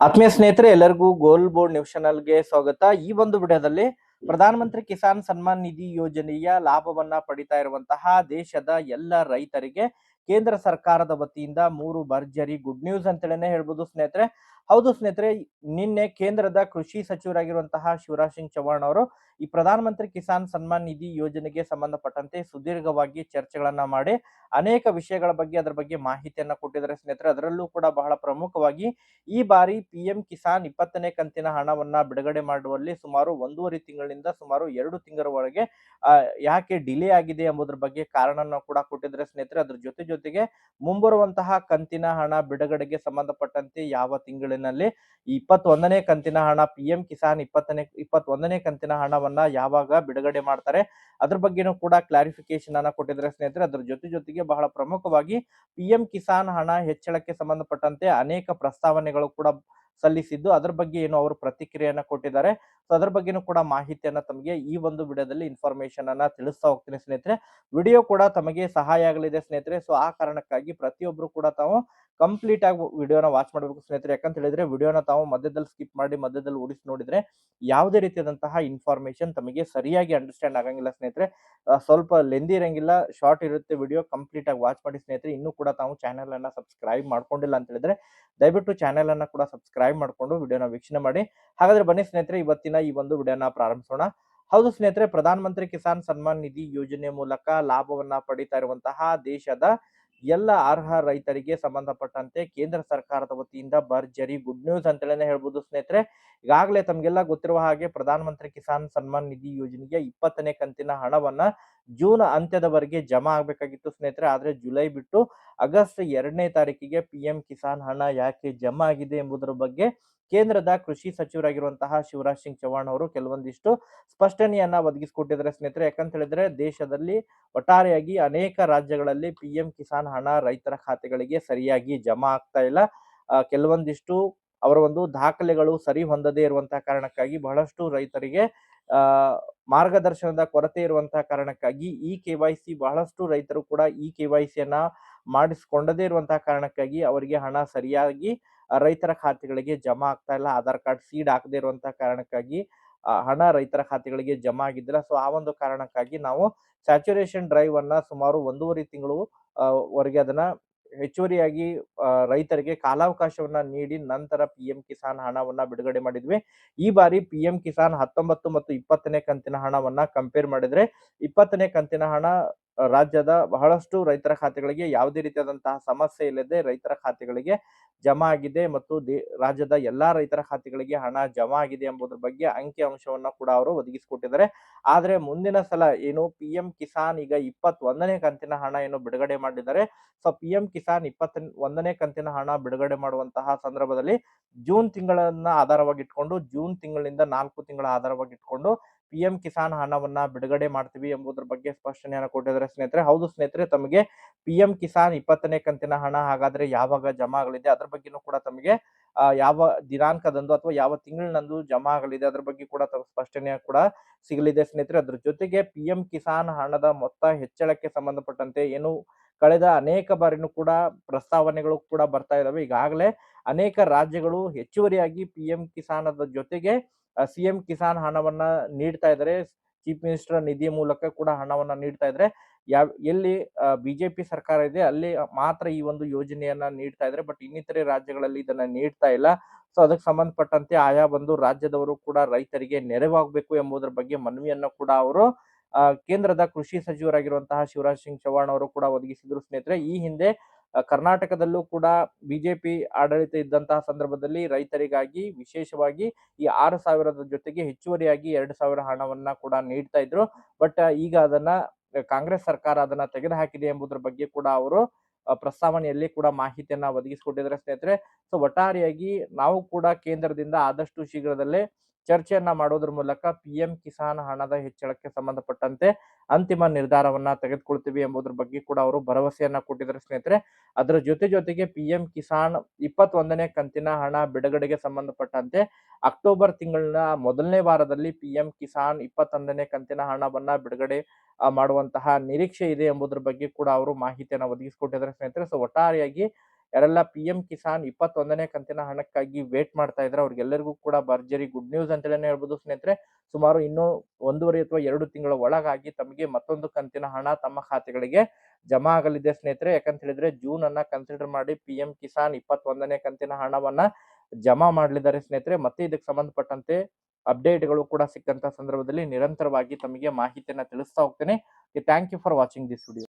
ಆತ್ಮೀಯ ಸ್ನೇಹಿತರೆ, ಎಲ್ಲರಿಗೂ ಗೋಲ್ ಬೋರ್ಡ್ ನ್ಯೂಸ್ ಚಾನಲ್ಗೆ ಸ್ವಾಗತ. ಈ ಒಂದು ವಿಡಿಯೋದಲ್ಲಿ ಪ್ರಧಾನಮಂತ್ರಿ ಕಿಸಾನ್ ಸನ್ಮಾನ್ ನಿಧಿ ಯೋಜನೆಯ ಲಾಭವನ್ನ ಪಡಿತಾ ಇರುವಂತಹ ದೇಶದ ಎಲ್ಲ ರೈತರಿಗೆ ಕೇಂದ್ರ ಸರ್ಕಾರದ ವತಿಯಿಂದ ಮೂರು ಭರ್ಜರಿ ಗುಡ್ ನ್ಯೂಸ್ ಅಂತೇಳಿನೇ ಹೇಳ್ಬೋದು ಸ್ನೇಹಿತರೆ. ಹೌದು ಸ್ನೇಹಿತರೆ, ನಿನ್ನೆ ಕೇಂದ್ರದ ಕೃಷಿ ಸಚಿವರಾಗಿರುವಂತಹ ಶಿವರಾಜ್ ಸಿಂಗ್ ಚೌಹಾಣ್ ಅವರು ಈ ಪ್ರಧಾನಮಂತ್ರಿ ಕಿಸಾನ್ ಸನ್ಮಾನ್ ನಿಧಿ ಯೋಜನೆಗೆ ಸಂಬಂಧಪಟ್ಟಂತೆ ಸುದೀರ್ಘವಾಗಿ ಚರ್ಚೆಗಳನ್ನ ಮಾಡಿ ಅನೇಕ ವಿಷಯಗಳ ಬಗ್ಗೆ, ಅದರ ಬಗ್ಗೆ ಮಾಹಿತಿಯನ್ನ ಕೊಟ್ಟಿದ್ದಾರೆ ಸ್ನೇಹಿತರೆ. ಅದರಲ್ಲೂ ಕೂಡ ಬಹಳ ಪ್ರಮುಖವಾಗಿ ಈ ಬಾರಿ ಪಿ ಎಂ ಕಿಸಾನ್ ಇಪ್ಪತ್ತನೇ ಕಂತಿನ ಹಣವನ್ನ ಬಿಡುಗಡೆ ಮಾಡುವಲ್ಲಿ ಸುಮಾರು ಒಂದೂವರೆ ತಿಂಗಳಿಂದ ಸುಮಾರು ಎರಡು ತಿಂಗಳವರೆಗೆ ಒಳಗೆ ಯಾಕೆ ಡಿಲೇ ಆಗಿದೆ ಎಂಬುದರ ಬಗ್ಗೆ ಕಾರಣನ ಕೂಡ ಕೊಟ್ಟಿದ್ದಾರೆ ಸ್ನೇಹಿತರೆ. ಅದ್ರ ಜೊತೆ ಜೊತೆಗೆ ಮುಂಬರುವಂತಹ ಕಂತಿನ ಹಣ ಬಿಡುಗಡೆಗೆ ಸಂಬಂಧಪಟ್ಟಂತೆ ಯಾವ ತಿಂಗಳಿನಲ್ಲಿ ಈ ಇಪ್ಪತ್ತೊಂದನೇ ಕಂತಿನ ಹಣ ಪಿ ಎಂ ಕಿಸಾನ್ ಇಪ್ಪತ್ತನೇ, ಇಪ್ಪತ್ತೊಂದನೇ ಕಂತಿನ ಹಣವನ್ನ ಯಾವಾಗ ಬಿಡುಗಡೆ ಮಾಡ್ತಾರೆ? ಅದ್ರ ಬಗ್ಗೆನೂ ಕೂಡ ಕ್ಲಾರಿಫಿಕೇಶನ್ ಅನ್ನ ಕೊಟ್ಟಿದ್ದಾರೆ ಸ್ನೇಹಿತರೆ. ಅದ್ರ ಜೊತೆ ಜೊತೆಗೆ ಬಹಳ ಪ್ರಮುಖವಾಗಿ ಪಿ ಎಂ ಕಿಸಾನ್ ಹಣ ಹೆಚ್ಚಳಕ್ಕೆ ಸಂಬಂಧಪಟ್ಟಂತೆ ಅನೇಕ ಪ್ರಸ್ತಾವನೆಗಳು ಕೂಡ ಸಲ್ಲಿಸಿದ್ದು, ಅದ್ರ ಬಗ್ಗೆ ಏನು ಅವರು ಪ್ರತಿಕ್ರಿಯೆಯನ್ನ ಕೊಟ್ಟಿದ್ದಾರೆ. ಸೊ ಅದ್ರ ಬಗ್ಗೆನೂ ಕೂಡ ಮಾಹಿತಿಯನ್ನ ತಮಗೆ ಈ ಒಂದು ವಿಡಿಯೋದಲ್ಲಿ ಇನ್ಫಾರ್ಮೇಶನ್ ಅನ್ನ ತಿಳಿಸ್ತಾ ಹೋಗ್ತೀನಿ ಸ್ನೇಹಿತರೆ. ವಿಡಿಯೋ ಕೂಡ ತಮಗೆ ಸಹಾಯ ಆಗಲಿದೆ ಸ್ನೇಹಿತರೆ. ಸೊ ಆ ಕಾರಣಕ್ಕಾಗಿ ಪ್ರತಿಯೊಬ್ರು ಕೂಡ ತಾವು ಕಂಪ್ಲೀಟ್ ಆಗಿ ವಿಡಿಯೋನ ವಾಚ್ ಮಾಡಬೇಕು ಸ್ನೇಹಿತರೆ. ಯಾಕಂತ ಹೇಳಿದ್ರೆ ವಿಡಿಯೋನ ತಾವು ಮಧ್ಯದಲ್ಲಿ ಸ್ಕಿಪ್ ಮಾಡಿ, ಮಧ್ಯದಲ್ಲಿ ಓಡಿಸಿ ನೋಡಿದ್ರೆ ಯಾವುದೇ ರೀತಿಯಾದಂತಹ ಇನ್ಫಾರ್ಮೇಶನ್ ತಮಗೆ ಸರಿಯಾಗಿ ಅಂಡರ್ಸ್ಟ್ಯಾಂಡ್ ಆಗಂಗಿಲ್ಲ ಸ್ನೇಹಿತರೆ. ಸ್ವಲ್ಪ ಲೆಂದಿ ಇರಂಗಿಲ್ಲ ಶಾರ್ಟ್ ಇರುತ್ತೆ ವಿಡಿಯೋ ಕಂಪ್ಲೀಟ್ ಆಗಿ ವಾಚ್ ಮಾಡಿ ಸ್ನೇಹಿತರೆ. ಇನ್ನೂ ಕೂಡ ತಾವು ಚಾನೆಲ್ ಅನ್ನ ಸಬ್ಸ್ಕ್ರೈಬ್ ಮಾಡ್ಕೊಂಡಿಲ್ಲ ಅಂತ ಹೇಳಿದ್ರೆ ದಯವಿಟ್ಟು ಚಾನೆಲ್ ಅನ್ನ ಕೂಡ ಸಬ್ಸ್ಕ್ರೈಬ್ ಮಾಡಿಕೊಂಡು ವಿಡಿಯೋನ ವೀಕ್ಷಣೆ ಮಾಡಿ. ಹಾಗಾದ್ರೆ ಬನ್ನಿ ಸ್ನೇಹಿತರೆ, ಇವತ್ತಿನ ಈ ಒಂದು ವಿಡಿಯೋನ ಪ್ರಾರಂಭಿಸೋಣ. ಹೌದು ಸ್ನೇಹಿತರೆ, ಪ್ರಧಾನಮಂತ್ರಿ ಕಿಸಾನ್ ಸನ್ಮಾನ್ ನಿಧಿ ಯೋಜನೆ ಮೂಲಕ ಲಾಭವನ್ನ ಪಡಿತಾ ಇರುವಂತಹ ದೇಶದ ಎಲ್ಲ ಅರ್ಹ ರೈತರಿಗೆ ಸಂಬಂಧಪಟ್ಟಂತೆ ಕೇಂದ್ರ ಸರ್ಕಾರದ ವತಿಯಿಂದ ಭರ್ಜರಿ ಗುಡ್ ನ್ಯೂಸ್ ಅಂತೇಳಿ ಹೇಳ್ಬೋದು ಸ್ನೇಹಿತರೆ. ಈಗಾಗಲೇ ತಮಗೆಲ್ಲ ಗೊತ್ತಿರುವ ಹಾಗೆ ಪ್ರಧಾನಮಂತ್ರಿ ಕಿಸಾನ್ ಸನ್ಮಾನ್ ನಿಧಿ ಯೋಜನೆಗೆ ಇಪ್ಪತ್ತನೇ ಕಂತಿನ ಹಣವನ್ನ ಜೂನ್ ಅಂತ್ಯದವರೆಗೆ ಜಮಾ ಆಗಬೇಕಾಗಿತ್ತು ಸ್ನೇಹಿತರೆ. ಆದರೆ ಜುಲೈ ಬಿಟ್ಟು ಆಗಸ್ಟ್ ಎರಡನೇ ತಾರೀಕಿಗೆ ಪಿ ಎಂ ಕಿಸಾನ್ ಹಣ ಯಾಕೆ ಜಮಾ ಆಗಿದೆ ಎಂಬುದರ ಬಗ್ಗೆ ಕೇಂದ್ರದ ಕೃಷಿ ಸಚಿವರಾಗಿರುವಂತಹ ಶಿವರಾಜ್ ಸಿಂಗ್ ಚೌಹಾಣ್ ಅವರು ಕೆಲವೊಂದಿಷ್ಟು ಸ್ಪಷ್ಟನೆಯನ್ನ ಒದಗಿಸಿಕೊಟ್ಟಿದ್ದಾರೆ ಸ್ನೇಹಿತರೆ. ಯಾಕಂತ ಹೇಳಿದ್ರೆ ದೇಶದಲ್ಲಿ ಒಟ್ಟಾರೆಯಾಗಿ ಅನೇಕ ರಾಜ್ಯಗಳಲ್ಲಿ ಪಿ ಎಂ ಕಿಸಾನ್ ಹಣ ರೈತರ ಖಾತೆಗಳಿಗೆ ಸರಿಯಾಗಿ ಜಮಾ ಆಗ್ತಾ ಇಲ್ಲ. ಕೆಲವೊಂದಿಷ್ಟು ಅವರ ಒಂದು ದಾಖಲೆಗಳು ಸರಿ ಹೊಂದದೇ ಇರುವಂತಹ ಕಾರಣಕ್ಕಾಗಿ ಬಹಳಷ್ಟು ರೈತರಿಗೆ ಮಾರ್ಗದರ್ಶನದ ಕೊರತೆ ಇರುವಂತಹ ಕಾರಣಕ್ಕಾಗಿ ಈ ಕೆ ವೈ ಸಿ ಬಹಳಷ್ಟು ರೈತರು ಕೂಡ ಈ ಕೆ ವೈ ಸಿಯನ್ನ ಮಾಡಿಸ್ಕೊಂಡದೇ ಇರುವಂತಹ ಕಾರಣಕ್ಕಾಗಿ ಅವರಿಗೆ ಹಣ ಸರಿಯಾಗಿ ರೈತರ ಖಾತೆಗಳಿಗೆ ಜಮಾ ಆಗ್ತಾ ಇಲ್ಲ. ಆಧಾರ್ ಕಾರ್ಡ್ ಸೀಡ್ ಹಾಕದೇ ಇರುವಂತಹ ಕಾರಣಕ್ಕಾಗಿ ಹಣ ರೈತರ ಖಾತೆಗಳಿಗೆ ಜಮಾ ಆಗಿದ್ದಿಲ್ಲ. ಸೊ, ಆ ಒಂದು ಕಾರಣಕ್ಕಾಗಿ ನಾವು ಸ್ಯಾಚುರೇಷನ್ ಡ್ರೈವ್ ಅನ್ನ ಸುಮಾರು ಒಂದೂವರೆ ತಿಂಗಳು ವರೆಗೆ ಅದನ್ನ ಹೆಚ್ಚುವರಿಯಾಗಿ ರೈತರಿಗೆ ಕಾಲಾವಕಾಶವನ್ನ ನೀಡಿ ನಂತರ ಪಿ ಎಂ ಕಿಸಾನ್ ಹಣವನ್ನ ಬಿಡುಗಡೆ ಮಾಡಿದ್ವಿ. ಈ ಬಾರಿ ಪಿ ಕಿಸಾನ್ ಹತ್ತೊಂಬತ್ತು ಮತ್ತು ಇಪ್ಪತ್ತನೇ ಕಂತಿನ ಹಣವನ್ನ ಕಂಪೇರ್ ಮಾಡಿದ್ರೆ, ಇಪ್ಪತ್ತನೇ ಕಂತಿನ ಹಣ ರಾಜ್ಯದ ಬಹಳಷ್ಟು ರೈತರ ಖಾತೆಗಳಿಗೆ ಯಾವುದೇ ರೀತಿಯಾದಂತಹ ಸಮಸ್ಯೆ ಇಲ್ಲದೆ ರೈತರ ಖಾತೆಗಳಿಗೆ ಜಮಾ ಆಗಿದೆ ಮತ್ತು ರಾಜ್ಯದ ಎಲ್ಲಾ ರೈತರ ಖಾತೆಗಳಿಗೆ ಹಣ ಜಮಾ ಆಗಿದೆ ಎಂಬುದರ ಬಗ್ಗೆ ಅಂಕಿ ಅಂಶವನ್ನ ಕೂಡ ಅವರು ಒದಗಿಸಿಕೊಟ್ಟಿದ್ದಾರೆ. ಆದ್ರೆ ಮುಂದಿನ ಸಲ ಏನು ಪಿ ಎಂ ಕಿಸಾನ್ ಈಗ ಇಪ್ಪತ್ತೊಂದನೇ ಕಂತಿನ ಹಣ ಏನು ಬಿಡುಗಡೆ ಮಾಡಿದ್ದಾರೆ. ಸೊ, ಪಿ ಎಂ ಕಿಸಾನ್ ಇಪ್ಪತ್ತ ಒಂದನೇ ಕಂತಿನ ಹಣ ಬಿಡುಗಡೆ ಮಾಡುವಂತಹ ಸಂದರ್ಭದಲ್ಲಿ ಜೂನ್ ತಿಂಗಳನ್ನ ಆಧಾರವಾಗಿ ಇಟ್ಕೊಂಡು ಜೂನ್ ತಿಂಗಳಿಂದ ನಾಲ್ಕು ತಿಂಗಳ ಆಧಾರವಾಗಿ ಇಟ್ಕೊಂಡು ಪಿ ಎಂ ಕಿಸಾನ್ ಹಣವನ್ನ ಬಿಡುಗಡೆ ಮಾಡ್ತೀವಿ ಎಂಬುದರ ಬಗ್ಗೆ ಸ್ಪಷ್ಟನೆಯನ್ನು ಕೊಟ್ಟಿದ್ದಾರೆ ಸ್ನೇಹಿತರೆ. ಹೌದು ಸ್ನೇಹಿತರೆ, ತಮಗೆ ಪಿ ಎಂ ಕಿಸಾನ್ ಇಪ್ಪತ್ತನೇ ಕಂತಿನ ಹಣ ಹಾಗಾದ್ರೆ ಯಾವಾಗ ಜಮಾ ಆಗಲಿದೆ? ಅದ್ರ ಬಗ್ಗೆನೂ ಕೂಡ ತಮಗೆ ಯಾವ ದಿನಾಂಕದಂದು ಅಥವಾ ಯಾವ ತಿಂಗಳಿನಂದು ಜಮಾ ಆಗಲಿದೆ? ಅದ್ರ ಬಗ್ಗೆ ಕೂಡ ಸ್ಪಷ್ಟನೆ ಕೂಡ ಸಿಗಲಿದೆ ಸ್ನೇಹಿತರೆ. ಅದ್ರ ಜೊತೆಗೆ ಪಿ ಎಂ ಕಿಸಾನ್ ಹಣದ ಮೊತ್ತ ಹೆಚ್ಚಳಕ್ಕೆ ಸಂಬಂಧಪಟ್ಟಂತೆ ಏನು ಕಳೆದ ಅನೇಕ ಬಾರಿನೂ ಕೂಡ ಪ್ರಸ್ತಾವನೆಗಳು ಕೂಡ ಬರ್ತಾ ಇದಾವೆ. ಈಗಾಗಲೇ ಅನೇಕ ರಾಜ್ಯಗಳು ಹೆಚ್ಚುವರಿಯಾಗಿ ಪಿ ಎಂ ಕಿಸಾನದ ಜೊತೆಗೆ ಸಿ ಎಂ ಕಿಸಾನ್ ಹಣವನ್ನ ನೀಡ್ತಾ ಇದ್ದಾರೆ ಚೀಫ್ ಮಿನಿಸ್ಟರ್ ನಿಧಿ ಮೂಲಕ ಕೂಡ ಹಣವನ್ನ ನೀಡ್ತಾ ಇದ್ದಾರೆ ಯಾವ ಎಲ್ಲಿ ಬಿಜೆಪಿ ಸರ್ಕಾರ ಇದೆ, ಅಲ್ಲಿ ಮಾತ್ರ ಈ ಒಂದು ಯೋಜನೆಯನ್ನ ನೀಡ್ತಾ ಇದ್ದಾರೆ ಬಟ್ ಇನ್ನಿತರೆ ರಾಜ್ಯಗಳಲ್ಲಿ ಇದನ್ನ ನೀಡ್ತಾ ಇಲ್ಲ. ಸೊ ಅದಕ್ಕೆ ಸಂಬಂಧಪಟ್ಟಂತೆ ಆಯಾ ಬಂದು ರಾಜ್ಯದವರು ಕೂಡ ರೈತರಿಗೆ ನೆರವಾಗಬೇಕು ಎಂಬುದರ ಬಗ್ಗೆ ಮನವಿಯನ್ನ ಕೂಡ ಅವರು ಕೇಂದ್ರದ ಕೃಷಿ ಸಚಿವರಾಗಿರುವಂತಹ ಶಿವರಾಜ್ ಸಿಂಗ್ ಚೌಹಾಣ್ ಅವರು ಕೂಡ ಒದಗಿಸಿದ್ರು. ಸ್ನೇಹಿತರೆ, ಈ ಹಿಂದೆ ಕರ್ನಾಟಕದಲ್ಲೂ ಕೂಡ ಬಿಜೆಪಿ ಆಡಳಿತ ಇದ್ದಂತಹ ಸಂದರ್ಭದಲ್ಲಿ ರೈತರಿಗಾಗಿ ವಿಶೇಷವಾಗಿ ಈ ಆರು ಸಾವಿರದ ಜೊತೆಗೆ ಹೆಚ್ಚುವರಿಯಾಗಿ ಎರಡು ಸಾವಿರ ಹಣವನ್ನ ಕೂಡ ನೀಡ್ತಾ ಇದ್ರು. ಬಟ್, ಈಗ ಅದನ್ನ ಕಾಂಗ್ರೆಸ್ ಸರ್ಕಾರ ಅದನ್ನ ತೆಗೆದುಹಾಕಿದೆ ಎಂಬುದರ ಬಗ್ಗೆ ಕೂಡ ಅವರು ಪ್ರಸ್ತಾವನೆಯಲ್ಲಿ ಕೂಡ ಮಾಹಿತಿಯನ್ನ ಒದಗಿಸಿಕೊಟ್ಟಿದ್ದಾರೆ ಸ್ನೇಹಿತರೆ. ಸೊ, ಒಟ್ಟಾರೆಯಾಗಿ ನಾವು ಕೂಡ ಕೇಂದ್ರದಿಂದ ಆದಷ್ಟು ಶೀಘ್ರದಲ್ಲೇ ಚರ್ಚೆಯನ್ನ ಮಾಡೋದ್ರ ಮೂಲಕ ಪಿ ಎಂ ಕಿಸಾನ್ ಹಣದ ಹೆಚ್ಚಳಕ್ಕೆ ಸಂಬಂಧಪಟ್ಟಂತೆ ಅಂತಿಮ ನಿರ್ಧಾರವನ್ನ ತೆಗೆದುಕೊಳ್ತೀವಿ ಎಂಬುದ್ರ ಬಗ್ಗೆ ಕೂಡ ಅವರು ಭರವಸೆಯನ್ನ ಕೊಟ್ಟಿದ್ದಾರೆ ಸ್ನೇಹಿತರೆ. ಅದರ ಜೊತೆ ಜೊತೆಗೆ ಪಿ ಎಂ ಕಿಸಾನ್ ಇಪ್ಪತ್ತೊಂದನೇ ಕಂತಿನ ಹಣ ಬಿಡುಗಡೆಗೆ ಸಂಬಂಧಪಟ್ಟಂತೆ ಅಕ್ಟೋಬರ್ ತಿಂಗಳಿನ ಮೊದಲನೇ ವಾರದಲ್ಲಿ ಪಿ ಎಂ ಕಿಸಾನ್ ಇಪ್ಪತ್ತೊಂದನೇ ಕಂತಿನ ಹಣವನ್ನ ಬಿಡುಗಡೆ ಮಾಡುವಂತಹ ನಿರೀಕ್ಷೆ ಇದೆ ಎಂಬುದ್ರ ಬಗ್ಗೆ ಕೂಡ ಅವರು ಮಾಹಿತಿಯನ್ನ ಒದಗಿಸಿಕೊಟ್ಟಿದ್ದಾರೆ ಸ್ನೇಹಿತರೆ. ಸೊ ಒಟ್ಟಾರೆಯಾಗಿ ಯಾರೆಲ್ಲ ಪಿ ಎಂ ಕಿಸಾನ್ ಇಪ್ಪತ್ತೊಂದನೇ ಕಂತಿನ ಹಣಕ್ಕಾಗಿ ವೇಟ್ ಮಾಡ್ತಾ ಇದ್ರೆ ಅವ್ರಿಗೆಲ್ಲರಿಗೂ ಕೂಡ ಭರ್ಜರಿ ಗುಡ್ ನ್ಯೂಸ್ ಅಂತಲೇ ಹೇಳ್ಬೋದು ಸ್ನೇಹಿತರೆ. ಸುಮಾರು ಇನ್ನೂ ಒಂದೂವರೆ ಅಥವಾ ಎರಡು ತಿಂಗಳ ಒಳಗಾಗಿ ತಮಗೆ ಮತ್ತೊಂದು ಕಂತಿನ ಹಣ ತಮ್ಮ ಖಾತೆಗಳಿಗೆ ಜಮಾ ಆಗಲಿದೆ ಸ್ನೇಹಿತರೆ. ಯಾಕಂತ ಹೇಳಿದ್ರೆ ಜೂನ್ ಅನ್ನ ಕನ್ಸಿಡರ್ ಮಾಡಿ ಪಿ ಎಂ ಕಿಸಾನ್ ಇಪ್ಪತ್ತೊಂದನೇ ಕಂತಿನ ಹಣವನ್ನ ಜಮಾ ಮಾಡಲಿದ್ದಾರೆ ಸ್ನೇಹಿತರೆ. ಮತ್ತೆ ಇದಕ್ಕೆ ಸಂಬಂಧಪಟ್ಟಂತೆ ಅಪ್ಡೇಟ್ಗಳು ಕೂಡ ಸಿಕ್ಕಂತ ಸಂದರ್ಭದಲ್ಲಿ ನಿರಂತರವಾಗಿ ತಮಗೆ ಮಾಹಿತಿಯನ್ನ ತಿಳಿಸ್ತಾ ಹೋಗ್ತೇನೆ. Thank you for watching this video